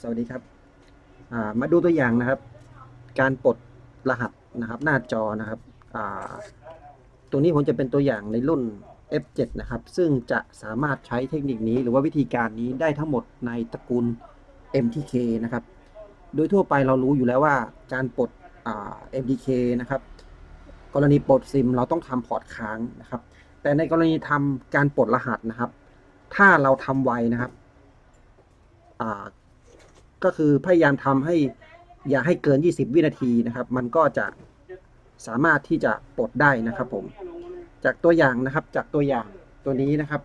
สวัสดีครับมาดูตัวอย่างนะครับ การปลดรหัสนะครับ หน้าจอนะครับตัวนี้ผมจะเป็นตัวอย่างในรุ่น F7 นะครับ ซึ่งจะสามารถใช้เทคนิคนี้หรือว่าวิธีการนี้ได้ทั้งหมดในตระกูล MTK นะครับ โดยทั่วไปเรารู้อยู่แล้วว่าการปลด MTK นะครับ กรณีปลดซิมเราต้องทำพอร์ตค้างนะครับ แต่ในกรณีทำการปลดรหัสนะครับ ถ้าเราทำไวนะครับ ก็คือพยายามทำให้อย่าให้เกิน 20 วินาทีนะครับ มันก็จะสามารถที่จะปลดได้นะครับผม จากตัวอย่างนะครับ จากตัวอย่างตัวนี้นะครับ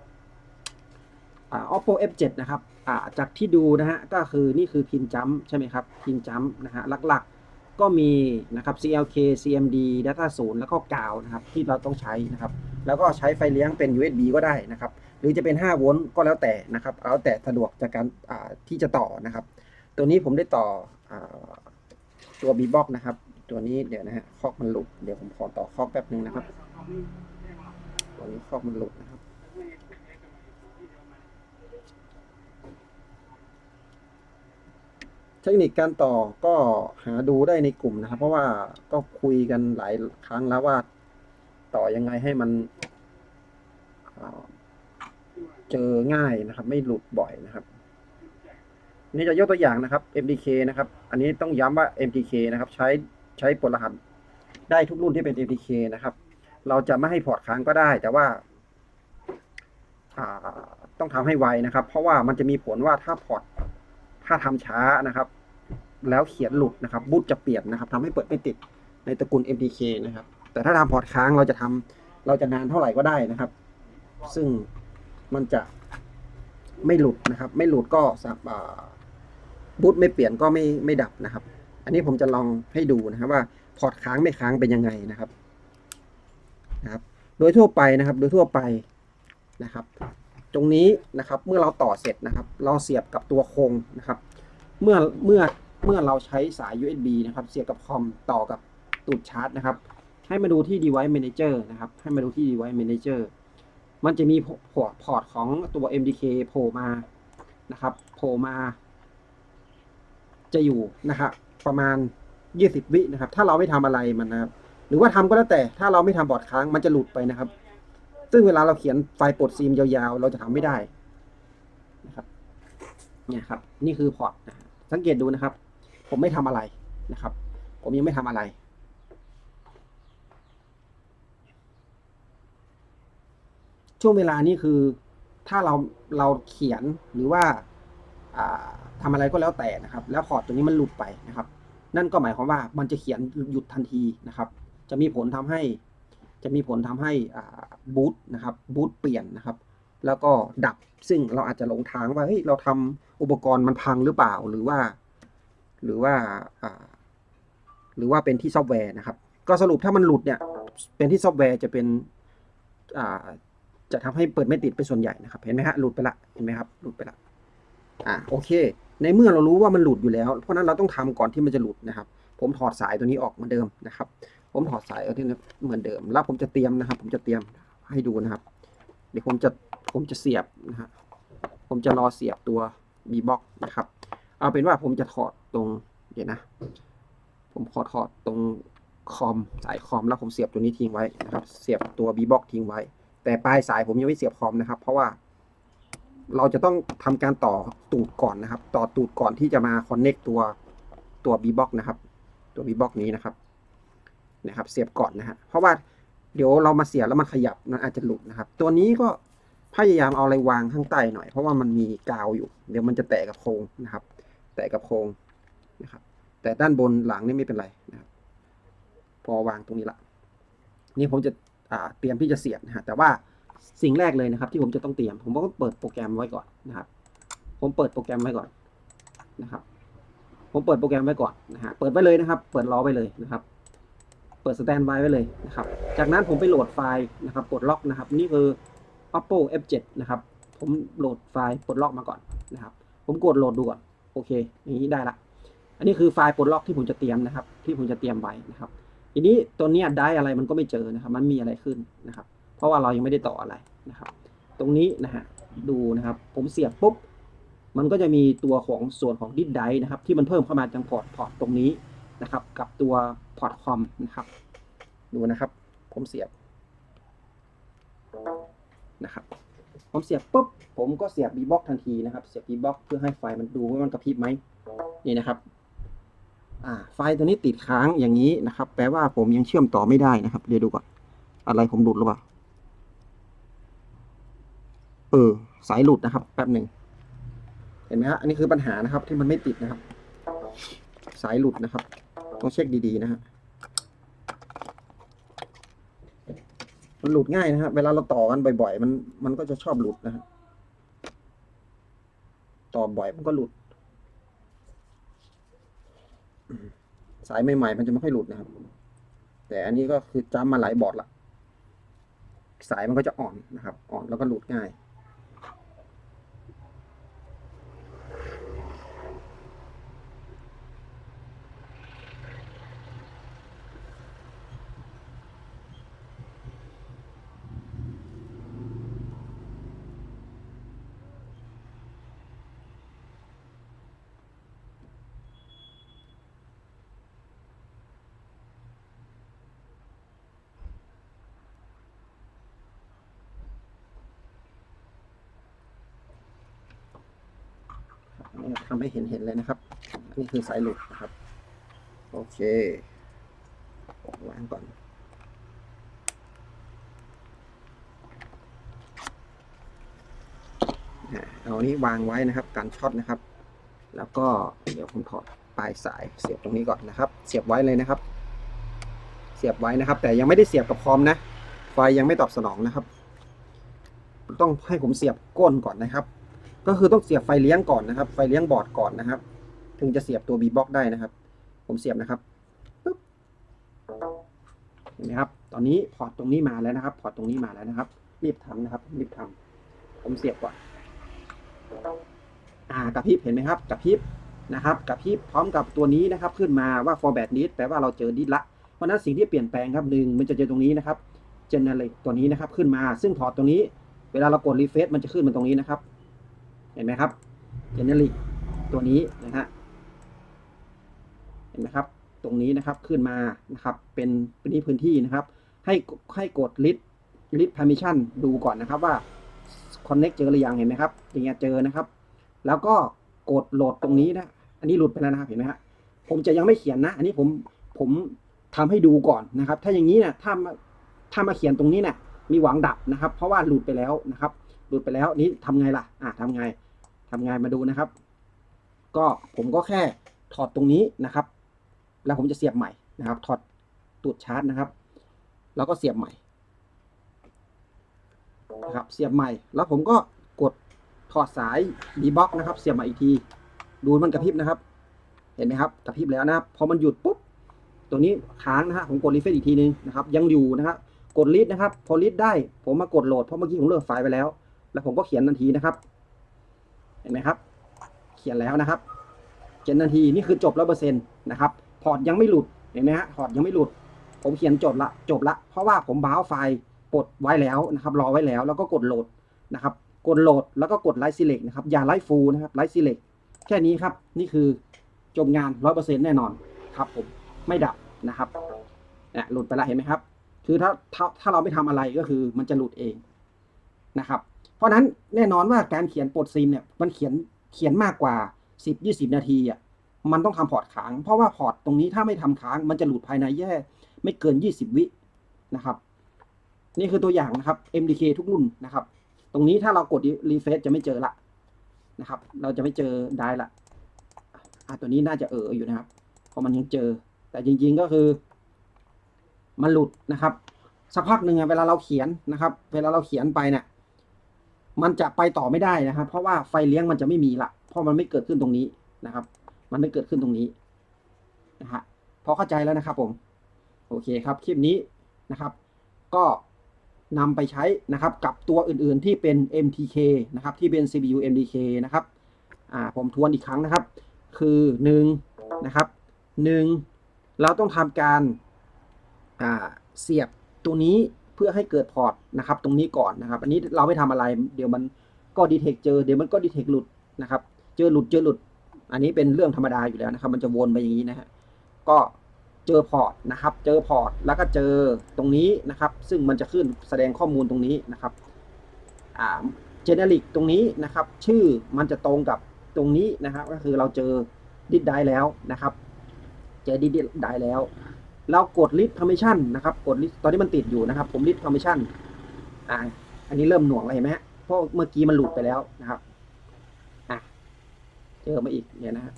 อ่า oppo f7 นะครับอ่าจากที่ดูนะฮะก็คือนี่คือพินจัมใช่ไหมครับพินจัมนะฮะหลักๆก็มีนะครับ CLK CMD data 0แล้วก็กาวนะครับ ที่เราต้องใช้นะครับ แล้วก็ใช้ไฟเลี้ยงเป็น USB ก็ได้นะครับ หรือจะเป็น 5 โวลต์ก็แล้วแต่นะครับ เอาแต่สะดวกจากการอ่าที่จะต่อนะครับ ตัวนี้ผมได้ต่ออตัว B box นะครับ ตัวนี้เดี๋ยวนะฮะคอกมันหลุดเดี๋ยวผมขอต่อคอกแป๊บนึงนะครับ ตัวนี้คอกมันหลุดนะครับเทคนิคการต่อก็หาดูได้ในกลุ่มนะครับ เพราะว่าก็คุยกันหลายครั้งแล้วว่าต่อยังไงให้มันเจอง่ายนะครับ ไม่หลุดบ่อยนะครับ นี่จะยกตัวอย่างนะครับ MDK นะครับ อันนี้ต้องย้ำว่า MDK นะครับ ใช้ใช้ปลดรหัสได้ทุกรุ่นที่เป็น MDK นะครับ เราจะไม่ให้พอร์ตค้างก็ได้ แต่ว่าต้องทำให้ไวนะครับ เพราะว่ามันจะมีผลว่าถ้าพอร์ตถ้าทำช้านะครับ แล้วเขียนหลุดนะครับ บูตจะเปลี่ยนนะครับทำให้เปิดไม่ติดในตระกูล MDK นะครับ แต่ถ้าทำพอร์ตค้างเราจะทำเราจะนานเท่าไหร่ก็ได้นะครับ ซึ่งมันจะไม่หลุดนะครับ ไม่หลุดก็สามารถ บูตไม่เปลี่ยนก็ไม่ไม่ดับนะครับ อันนี้ผมจะลองให้ดูนะครับว่าพอร์ตค้างไม่ค้างเป็นยังไงนะครับนะครับ โดยทั่วไปนะครับ โดยทั่วไปนะครับ ตรงนี้นะครับเมื่อเราต่อเสร็จนะครับ เราเสียบกับตัวโครงนะครับ เมื่อเมื่อเมื่อเราใช้สาย USB นะครับ เสียบกับคอมต่อกับตูดชาร์จนะครับ ให้มาดูที่ device manager นะครับ ให้มาดูที่ device manager มันจะมีพอร์ตพอตของตัว MDK โผล่มานะครับ โผล่มา จะอยู่นะครับประมาณ 20 วินะครับ ถ้าเราไม่ทำอะไรมันนะครับ หรือว่าทำก็แล้วแต่ถ้าเราไม่ทำบอร์ดค้างมันจะหลุดไปนะครับ ซึ่งเวลาเราเขียนไฟล์ปลดซีมยาวๆ เราจะทำไม่ได้นะครับเนี่ยครับ นี่คือพอร์ตนะสังเกตดูนะครับ ผมไม่ทำอะไรนะครับ ผมยังไม่ทำอะไรช่วงเวลานี้คือถ้าเราเราเขียนหรือว่า อ่าทำอะไรก็แล้วแต่นะครับ แล้วพอร์ตตัวนี้มันหลุดไปนะครับ นั่นก็หมายความว่ามันจะเขียนหยุดทันทีนะครับ จะมีผลทำให้ จะมีผลทำให้บูตนะครับบูตเปลี่ยนนะครับ แล้วก็ดับซึ่งเราอาจจะหลงทางว่าเฮ้ยเราทำอุปกรณ์มันพังหรือเปล่าหรือว่า หรือว่าหรือว่าเป็นที่ซอฟต์แวร์นะครับ ก็สรุปถ้ามันหลุดเนี่ยเป็นที่ซอฟต์แวร์จะเป็นจะทำให้เปิดไม่ติดเป็นส่วนใหญ่นะครับ เห็นไหมฮะหลุดไปละเห็นไหมครับหลุดไปละ อ่าโอเค ในเมื่อเรารู้ว่ามันหลุดอยู่แล้ว เพราะนั้นเราต้องทำก่อนที่มันจะหลุดนะครับ ผมถอดสายตัวนี้ออกเหมือนเดิมนะครับ ผมถอดสายเอาที่นี่เหมือนเดิม แล้วผมจะเตรียมนะครับ ผมจะเตรียมให้ดูนะครับ เดี๋ยวผมจะผมจะเสียบนะฮะผมจะรอเสียบตัว B box นะครับ เอาเป็นว่าผมจะถอดตรงเดี๋ยวนะ ผมขอถอดตรงคอมสายคอมแล้วผมเสียบตัวนี้ทิ้งไว้นะครับ เสียบตัว B box ทิ้งไว้ แต่ปลายสายผมยังไม่เสียบคอมนะครับ เพราะว่า เราจะต้องทำการต่อตูดก่อนนะครับ ต่อตูดก่อนที่จะมาคอนเน็กตัวตัว B box นะครับ ตัว B box นี้นะครับนะครับ เสียบก่อนนะฮะเพราะว่าเดี๋ยวเรามาเสียบแล้วมันขยับมันอาจจะหลุดนะครับ ตัวนี้ก็พยายามเอาอะไรวางข้างใต้หน่อย เพราะว่ามันมีกาวอยู่ เดี๋ยวมันจะแตะกับโครงนะครับ แตะกับโครงนะครับ แต่ด้านบนหลังนี่ไม่เป็นไรนะครับพอวางตรงนี้ละ นี่ผมจะเตรียมที่จะเสียบนะฮะแต่ว่า สิ่งแรกเลยนะครับ ที่ผมจะต้องเตรียม ผมก็เปิดโปรแกรมไว้ก่อนนะครับ ผมเปิดโปรแกรมไว้ก่อนนะครับ ผมเปิดโปรแกรมไว้ก่อนนะฮะเปิดไว้เลยนะครับ เปิดรอไว้เลยนะครับ เปิดสแตนบายไว้เลยนะครับ จากนั้นผมไปโหลดไฟล์นะครับปลดล็อกนะครับ นี่คือ oppo f7 นะครับ ผมโหลดไฟล์ปลดล็อกมาก่อนนะครับ ผมกดโหลดดูก่อนโอเคอย่างนี้ได้ละอันนี้คือไฟล์ปลดล็อกที่ผมจะเตรียมนะครับ ที่ผมจะเตรียมไว้นะครับ ทีนี้ตัวนี้ได้อะไรมันก็ไม่เจอนะครับ มันมีอะไรขึ้นนะครับ เพราะว่าเรายังไม่ได้ต่ออะไรนะครับ ตรงนี้นะฮะดูนะครับ ผมเสียบปุ๊บ มันก็จะมีตัวของส่วนของดิสไดนะครับ ที่มันเพิ่มเข้ามาจังพอร์ตพอร์ตตรงนี้นะครับ กับตัวพอร์ตคอมนะครับ ดูนะครับ ผมเสียบนะครับ ผมเสียบปุ๊บ ผมก็เสียบบีบ็อกทันทีนะครับ เสียบบีบ็อกเพื่อให้ไฟมันดูว่ามันกระพริบไหมนี่นะครับอ่าไฟตัวนี้ติดค้างอย่างนี้นะครับ แปลว่าผมยังเชื่อมต่อไม่ได้นะครับ เดี๋ยวดูก่อน อะไรผมหลุดหรือเปล่า ออสายหลุดนะครับ แป๊บหนึ่งเห็นไหมฮะอันนี้คือปัญหานะครับ ที่มันไม่ติดนะครับ สายหลุดนะครับ ต้องเช็คดีๆนะฮะมันหลุดง่ายนะครับเวลาเราต่อกันบ่อยๆ มันมันก็จะชอบหลุดนะฮะต่อบ่อยมันก็หลุด สายใหม่ๆมันจะไม่ค่อยหลุดนะครับ แต่อันนี้ก็คือจำมาหลายบอร์ดละสายมันก็จะอ่อนนะครับ อ่อนแล้วก็หลุดง่าย อันนี้ ทำให้เห็นเห็นเลยนะครับอันนี้คือสายหลุดนะครับ โอเควางก่อน เอาอันนี้วางไว้นะครับการช็อตนะครับ แล้วก็เดี๋ยวผมถอดปลายสายเสียบตรงนี้ก่อนนะครับ เสียบไว้เลยนะครับ เสียบไว้นะครับ แต่ยังไม่ได้เสียบกับคอมนะ ไฟยังไม่ตอบสนองนะครับ ต้องให้ผมเสียบก้นก่อนนะครับ ก็คือต้องเสียบไฟเลี้ยงก่อนนะครับ ไฟเลี้ยงบอร์ดก่อนนะครับ ถึงจะเสียบตัว B box ได้นะครับ ผมเสียบนะครับปึ๊บเห็นไหมครับ ตอนนี้พอร์ตตรงนี้มาแล้วนะครับ พอร์ตตรงนี้มาแล้วนะครับ รีบทำนะครับ รีบทำผมเสียบก่อน อ่ากระพริบเห็นไหมครับกระพริบนะครับกระพริบพร้อมกับตัวนี้นะครับ ขึ้นมาว่า format disk แปลว่าเราเจอดิสละ เพราะฉะนั้นสิ่งที่เปลี่ยนแปลงครับหนึ่งมันจะเจอตรงนี้นะครับ generate ตัวนี้นะครับขึ้นมา ซึ่งพอร์ตตรงนี้ เวลาเรากด refresh มันจะขึ้นมาตรงนี้นะครับ เห็นไหมครับ generic ตัวนี้นะฮะเห็นไหมครับ ตรงนี้นะครับขึ้นมานะครับ เป็นพื้นที่พื้นที่นะครับ ให้ให้กด list list permission ดูก่อนนะครับว่า connect เจอหรือยังเห็นไหมครับอย่างเงี้ยเจอนะครับ แล้วก็กดโหลดตรงนี้นะ อันนี้หลุดไปแล้วนะครับเห็นไหมฮะผมจะยังไม่เขียนนะ อันนี้ผมผมทำให้ดูก่อนนะครับ ถ้าอย่างนี้เนี่ยถ้ามาถ้ามาเขียนตรงนี้เนี่ยมีหวังดับนะครับ เพราะว่าหลุดไปแล้วนะครับ หลุดไปแล้วนี้ทำไงล่ะ อ่าทำไง ทำไงมาดูนะครับ ก็ผมก็แค่ถอดตรงนี้นะครับ แล้วผมจะเสียบใหม่นะครับ ถอดตูดชาร์จนะครับ แล้วก็เสียบใหม่นะครับ เสียบใหม่ แล้วผมก็กดถอดสายดีบ็อกนะครับ เสียบใหม่อีกที ดูมันกระพริบนะครับ เห็นไหมครับ กระพริบแล้วนะครับ พอมันหยุดปุ๊บ ตัวนี้ค้างนะฮะ ผมกดรีเฟรชอีกทีนึงนะครับ ยังอยู่นะครับกดลิสนะครับ พอลิสได้ ผมมากดโหลด เพราะเมื่อกี้ผมเลือกไฟล์ไปแล้ว แล้วผมก็เขียนทันทีนะครับ ห็นไหมครับ เขียนแล้วนะครับเขียนทันทีนี่คือจบร้อยเปอร์เซ็นต์นะครับพอร์ตยังไม่หลุดเห็นไหมฮะพอร์ตยังไม่หลุด ผมเขียนจบละจบละ เพราะว่าผมบ้าวไฟล์ปลดไว้แล้วนะครับ รอไว้แล้วแล้วก็กดโหลดนะครับ กดโหลดแล้วก็กดไลท์ซีเล็กนะครับอย่าไลท์ฟูลนะครับไลท์ซีเล็กแค่นี้ครับนี่คือจบงานร้อยเปอร์เซ็นต์แน่นอนครับผมไม่ดับนะครับเนี่ยหลุดไปล้วเห็นไหมครับ คือถ้าถ้าถ้าเราไม่ทำอะไรก็คือมันจะหลุดเองนะครับ เพราะนั้นแน่นอนว่าการเขียนปลดซิมเนี่ยมันเขียนเขียนมากกว่า 10 20 นาทีอะมันต้องทำพอร์ตค้าง เพราะว่าพอร์ตตรงนี้ถ้าไม่ทำค้าง มันจะหลุดภายในแย่ ไม่เกิน 20 วินะครับ นี่คือตัวอย่างนะครับ MDK ทุกรุ่นนะครับ ตรงนี้ถ้าเรากดรีเฟซจะไม่เจอละนะครับ เราจะไม่เจอได้ละอะตัวนี้น่าจะเอออยู่นะครับเพราะมันยังเจอ แต่จริง ๆก็คือ มันหลุดนะครับสักพักหนึ่งเวลาเราเขียนนะครับ เวลาเราเขียนไปเนี่ย มันจะไปต่อไม่ได้นะครับ เพราะว่าไฟเลี้ยงมันจะไม่มีละเพราะมันไม่เกิดขึ้นตรงนี้นะครับ มันไม่เกิดขึ้นตรงนี้นะฮะพอเข้าใจแล้วนะครับ ผมโอเคครับคลิปนี้นะครับ ก็นำไปใช้นะครับกับตัวอื่นๆที่เป็น MTK นะครับที่เป็น CPU MTK นะครับอ่าผมทวนอีกครั้งนะครับ คือหนึ่งนะครับหนึ่งเราต้องทำการอ่าเสียบตัวนี้ เพื่อให้เกิดพอร์ตนะครับตรงนี้ก่อนนะครับ อันนี้เราไม่ทำอะไร เดี๋ยวมันก็ดีเทคเจอเดี๋ยวมันก็ดีเทคหลุดนะครับ เจอหลุดเจอหลุด อันนี้เป็นเรื่องธรรมดาอยู่แล้วนะครับ มันจะวนไปอย่างนี้นะฮะก็เจอพอร์ตนะครับ เจอพอร์ตแล้วก็เจอตรงนี้นะครับ ซึ่งมันจะขึ้นแสดงข้อมูลตรงนี้นะครับอ่าเจเนริกตรงนี้นะครับ ชื่อมันจะตรงกับตรงนี้นะครับ ก็คือเราเจอดิดได้แล้วนะครับ เจอดิดได้แล้ว เรากด list permission นะครับ กด list ตอนนี้มันติดอยู่นะครับ ผม list permission อ่า อันนี้เริ่มหน่วงแล้วเห็นไหมฮะ เพราะเมื่อกี้มันหลุดไปแล้วนะครับ อะ เจอมาอีกเนี่ยนะฮะ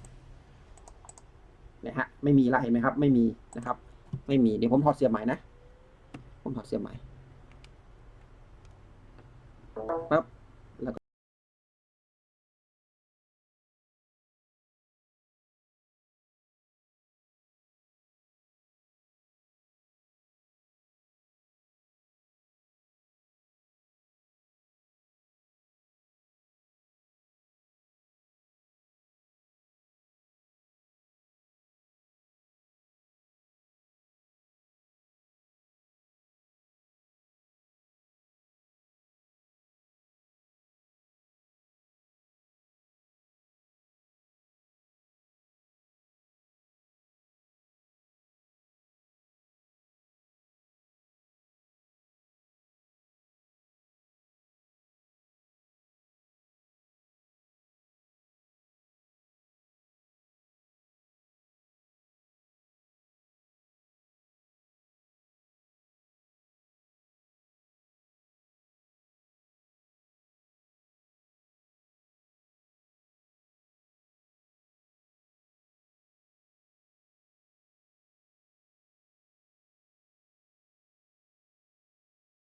เนี่ยฮะ ไม่มีละเห็นไหมครับ ไม่มีนะครับ ไม่มี เดี๋ยวผมถอดเสียบใหม่นะ ผมถอดเสียบใหม่ปั๊บ